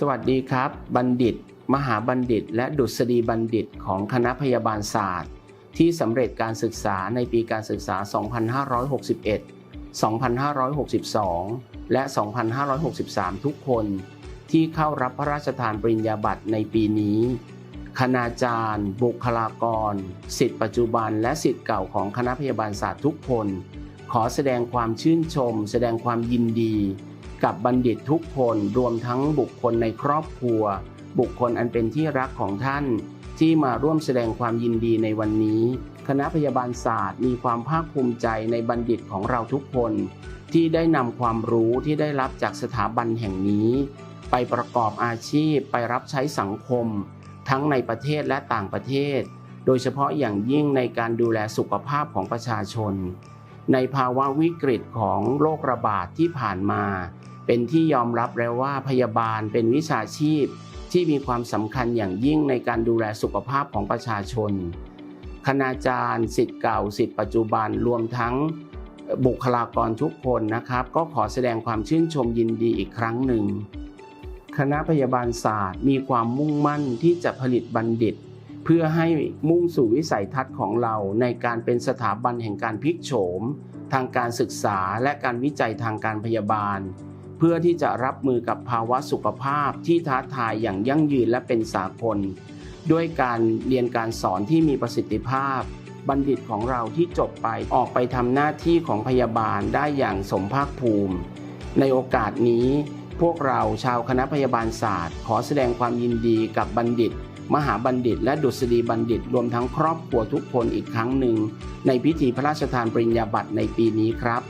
สวัสดีครับ บัณฑิต มหาบัณฑิต และดุษฎีบัณฑิตของคณะพยาบาลศาสตร์ ที่สำเร็จการศึกษาในปีการศึกษา 2561 2562 และ 2563 ทุกคนที่เข้ารับพระราชทานปริญญาบัตรในปีนี้ คณาจารย์ บุคลากร สิทธิปัจจุบัน และสิทธิ์เก่าของคณะพยาบาลศาสตร์ทุกคน ขอแสดงความชื่นชม แสดงความยินดี กับบัณฑิตทุกคนรวมทั้งบุคคลในครอบครัว บุคคลอันเป็นที่รักของท่าน ที่มาร่วมแสดงความยินดีในวันนี้ คณะพยาบาลศาสตร์มีความภาคภูมิใจในบัณฑิตของเราทุกคน ที่ได้นำความรู้ที่ได้รับจากสถาบันแห่งนี้ ไปประกอบอาชีพไปรับใช้สังคม ทั้งในประเทศและต่างประเทศ โดยเฉพาะอย่างยิ่งในการดูแลสุขภาพของประชาชน ในภาวะวิกฤตของโรคระบาดที่ผ่านมา เป็นที่ยอมรับแล้วว่าพยาบาลเป็นวิชาชีพที่มีความสำคัญอย่างยิ่งในการดูแลสุขภาพของประชาชน คณาจารย์สิทธิ์เก่าสิทธิ์ปัจจุบันรวมทั้งบุคลากรทุกคนนะครับ ก็ขอแสดงความชื่นชมยินดีอีกครั้งหนึ่ง คณะพยาบาลศาสตร์มีความมุ่งมั่นที่จะผลิตบัณฑิต เพื่อให้มุ่งสู่วิสัยทัศน์ของเราในการเป็นสถาบันแห่งการพลิกโฉม ทางการศึกษาและการวิจัยทางการพยาบาล เพื่อที่จะรับมือกับภาวะสุขภาพที่ท้าทายอย่างยั่งยืนและเป็นสากล ด้วยการเรียนการสอนที่มีประสิทธิภาพ บัณฑิตของเราที่จบไปออกไปทำหน้าที่ของพยาบาลได้อย่างสมภาคภูมิ ในโอกาสนี้พวกเราชาวคณะพยาบาลศาสตร์ ขอแสดงความยินดีกับบัณฑิต มหาบัณฑิต และดุษฎีบัณฑิตรวมทั้งครอบครัวทุกคนอีกครั้งหนึ่ง ในพิธีพระราชทานปริญญาบัตรในปีนี้ครับ